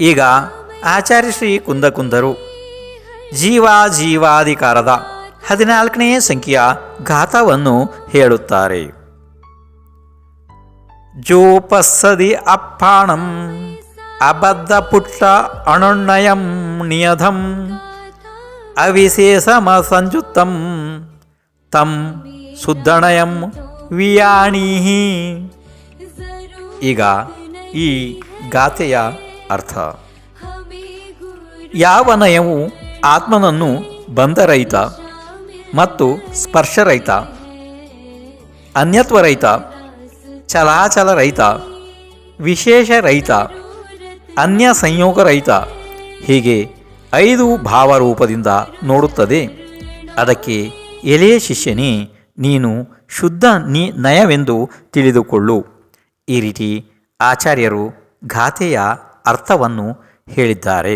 ಈಗ ಆಚಾರ್ಯ ಶ್ರೀ ಕುಂದಕುಂದರು. ಜೀವ ಜೀವಾಧಿಕಾರದ ಹದಿನಾಲ್ಕನೇ ಸಂಖ್ಯೆಯ ಘಾತವನ್ನು ಹೇಳುತ್ತಾರೆ. ಜೋಪಸ್ಸದಿ ಅಪ್ಪಾಣಂ, ಅಬದ್ಧ ಪುಟ್ಟ ಅಣುಣ್ಣಯಂ ನಿಯಧಂ, ಅವಿಶೇಷಮ ಸಂಯುತ್ತಂ ತಂ ಸುದ್ದಣಯಂ ವಿಯಾಣೀಹಿ. ಈಗ ಈ ಗಾಥೆಯ ಅರ್ಥ. ಯಾವ ನಯವು ಆತ್ಮನನ್ನು ಬಂಧರಹಿತ ಮತ್ತು ಸ್ಪರ್ಶರಹಿತ, ಅನ್ಯತ್ವರಹಿತ, ಚಲಾಚಲರಹಿತ, ವಿಶೇಷರಹಿತ, ಅನ್ಯ ಸಂಯೋಗರಹಿತ ಹೀಗೆ ಐದು ಭಾವರೂಪದಿಂದ ನೋಡುತ್ತದೆ. ಅದಕ್ಕೆ ಎಲೆ ಶಿಷ್ಯನೇ, ನೀನು ಶುದ್ಧ ನಿ ನಯವೆಂದು ತಿಳಿದುಕೊಳ್ಳು. ಈ ರೀತಿ ಆಚಾರ್ಯರು ಗಾಥೆಯ ಅರ್ಥವನ್ನು ಹೇಳಿದ್ದಾರೆ.